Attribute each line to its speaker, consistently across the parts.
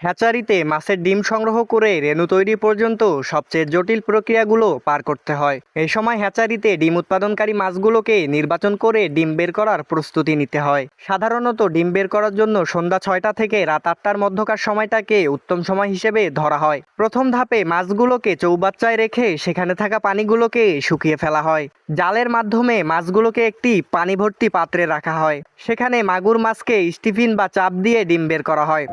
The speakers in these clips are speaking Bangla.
Speaker 1: হ্যাচারিতে মাছের ডিম সংগ্রহ করে রেণু তৈরি পর্যন্ত সবচেয়ে জটিল প্রক্রিয়াগুলো পার করতে হয়। এই সময় হ্যাচারিতে ডিম উৎপাদনকারী মাছগুলোকে নির্বাচন করে ডিম বের করার প্রস্তুতি নিতে হয়। সাধারণত ডিম বের করার জন্য সন্ধ্যা ছয়টা থেকে রাত আটটার মধ্যকার সময়টাকে উত্তম সময় হিসেবে ধরা হয়। প্রথম ধাপে মাছগুলোকে চৌবাচ্চায় রেখে সেখানে থাকা পানিগুলোকে শুকিয়ে ফেলা হয়। জালের মাধ্যমে মাছগুলোকে একটি পানি ভর্তি পাত্রে রাখা হয়। সেখানে মাগুর মাছকে স্টিফিন বা চাপ দিয়ে ডিম বের করা হয়।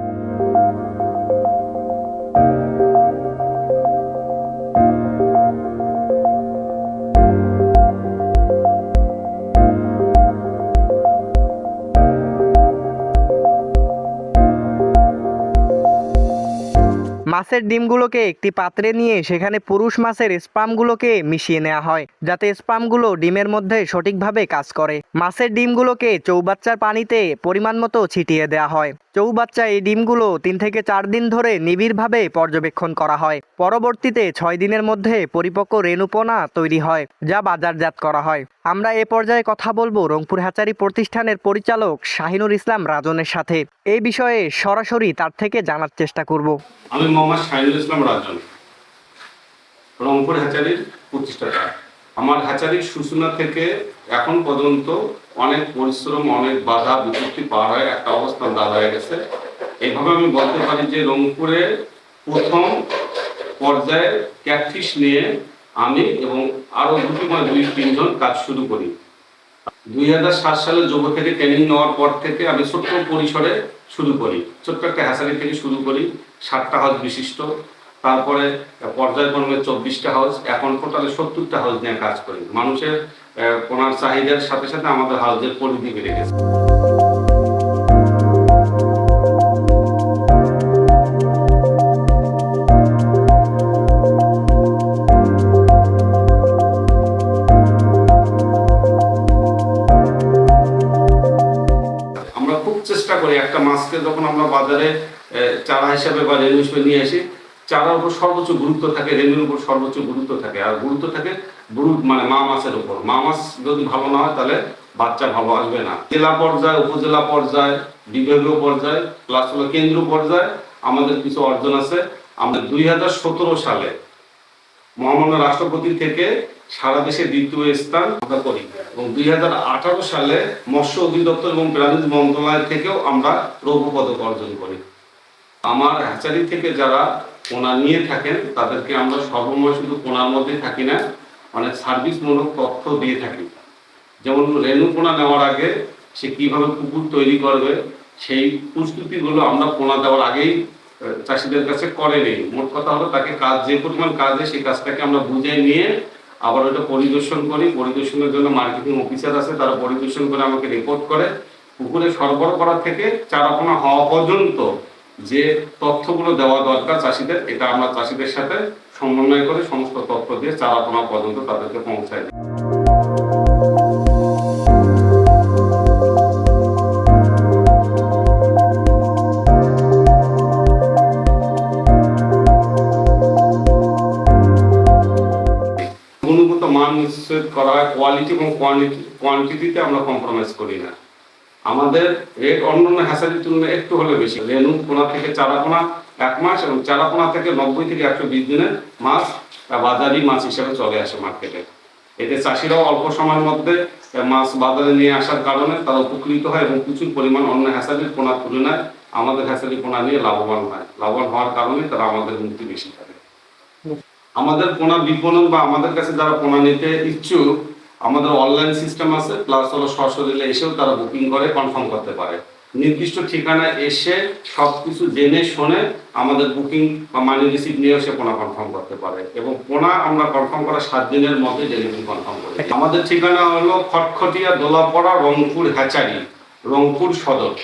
Speaker 1: মাছের ডিমগুলোকে একটি পাত্রে নিয়ে সেখানে পুরুষ মাছের স্পামগুলোকে মিশিয়ে নেওয়া হয়, যাতে স্পামগুলো ডিমের মধ্যে সঠিকভাবে কাজ করে। মাছের ডিমগুলোকে চৌবাচ্চার পানিতে পরিমাণ মতো ছিটিয়ে দেওয়া হয়। চৌবাচ্চা এই ডিমগুলো তিন থেকে চার দিন ধরে নিবিড়ভাবে পর্যবেক্ষণ করা হয়। পরবর্তীতে ছয় দিনের মধ্যে পরিপক্ক রেণুপনা তৈরি হয়, যা বাজারজাত করা হয়। আমরা এ পর্যায়ে কথা বলব রংপুর হ্যাচারি প্রতিষ্ঠানের পরিচালক শাহিনুর ইসলাম রাজনের সাথে। এই বিষয়ে সরাসরি তার থেকে জানার চেষ্টা করব।
Speaker 2: আমি মোহাম্মদ শাহিনুল ইসলাম রাজন। রংপুর হ্যাচারির প্রতিষ্ঠাতা। আমার হ্যাচারির সূচনা থেকে এখন পর্যন্ত অনেক পরিশ্রম, অনেক বাধা, বিপত্তি পার হয়ে একটা অবস্থান দাঁড়ায় গেছে। এইভাবে আমি বলতে পারি যে রংপুরে প্রথম পর্যায়ে ক্যাটফিশ নিয়ে আমি এবং আরও দুটি মানে দুই তিনজন কাজ শুরু করি। দুই হাজার সাত সালে যুব ট্রেনিং নেওয়ার পর থেকে আমি ছোট্ট পরিসরে শুরু করি। ছোট্ট একটা হ্যাসারি থেকে শুরু করি। ষাটটা হাউস বিশিষ্ট। তারপরে পর্যায়ক্রমে চব্বিশটা হাউস এখন টোটালে সত্তরটা হাউস নিয়ে কাজ করি। মানুষের ওনার চাহিদার সাথে সাথে আমাদের হাউসের পরিধি বেড়ে গেছে। একটা মাছকে যখন আমরা বাজারে চারা হিসাবে বা রেণু হিসেবে নিয়ে আসি, চারার উপর সর্বোচ্চ গুরুত্ব থাকে রেণুর উপর সর্বোচ্চ গুরুত্ব থাকে। আর গুরুত্ব থাকে ব্রুড মানে মা মাছের উপর। মা মাছ যদি ভালো না হয়, তাহলে বাচ্চা ভালো আসবে না। জেলা পর্যায়ে, উপজেলা পর্যায়ে, বিভাগীয় পর্যায়ে প্লাস হলো কেন্দ্র পর্যায়ে, আমাদের কিছু অর্জন আছে। আমরা দুই হাজার সতেরো সালে মহামান্য রাষ্ট্রপতি থেকে সারা দেশে দ্বিতীয় স্থান আমরা করি। এবং দুই হাজার আঠারো সালে মৎস্য অধিদপ্তর এবং প্রাণী মন্ত্রণালয় থেকেও আমরা রৌপ্য পদক অর্জন করি। আমার হ্যাচারি থেকে যারা পোনা নিয়ে থাকেন, তাদেরকে আমরা সর্বময় শুধু পোনার মধ্যে থাকি না অনেক সার্ভিসমূলক তথ্য দিয়ে থাকি। যেমন রেণু পোনা নেওয়ার আগে সে কীভাবে পুকুর তৈরি করবে, সেই প্রস্তুতিগুলো আমরা পোনা দেওয়ার আগেই চাষিদের কাছে করে নেই। মোট কথা হলো তাকে কাজ, যে পরিমাণ কাজে সেই কাজটাকে আমরা বুঝে নিয়ে আবার ওটা পরিদর্শন করি। পরিদর্শনের জন্য মার্কেটিং অফিসার আছে, তারা পরিদর্শন করে আমাকে রিপোর্ট করে। পুকুরে সরবরাহ করা থেকে চারাপোনা হওয়া পর্যন্ত যে তথ্যগুলো দেওয়া দরকার চাষিদের, এটা আমরা চাষিদের সাথে সমন্বয় করে সমস্ত তথ্য দিয়ে চারাপোনা পর্যন্ত তাদেরকে পৌঁছায় নিশ্চিত করা হয় কোয়ালিটি এবং কোয়ান্টিটি কোয়ান্টিটিতে আমরা কম্প্রোমাইজ করি না। আমাদের রেট অন্যান্য হ্যাসারির তুলনায় একটু হলে বেশি। রেনু পোনা থেকে চারা পোনা এক মাস এবং চারা পোনা থেকে নব্বই থেকে একশো বিশ দিনের মাছ বা বাজারি মাছ হিসেবে চলে আসে মার্কেটে এতে চাষিরাও অল্প সময়ের মধ্যে মাছ বাজারে নিয়ে আসার কারণে তারা উপকৃত হয় এবং প্রচুর পরিমাণ অন্য হ্যাসারির পোনার তুলনায় আমাদের হ্যাসারি পোনা নিয়ে লাভবান হয়। লাভবান হওয়ার কারণে তারা আমাদের মুক্তি বেশি থাকে আমাদের পোনা বিপণন বা আমাদের কাছে যারা পোনা নিতে ইচ্ছুক, আমাদের অনলাইন সিস্টেম আছে প্লাস হলো সশরীরে এসেও তারা বুকিং করে কনফার্ম করতে পারে। নির্দিষ্ট ঠিকানায় এসে সবকিছু জেনে শুনে আমাদের বুকিং বা মানি রিসিভ নিয়ে সে পোনা কনফার্ম করতে পারে এবং পোনা আমরা কনফার্ম করা সাত দিনের মধ্যে ডেলিভারি কনফার্ম করি। আমাদের ঠিকানা হলো খটখটিয়া দোলাপড়া রংপুর হ্যাচারি, রংপুর সদর।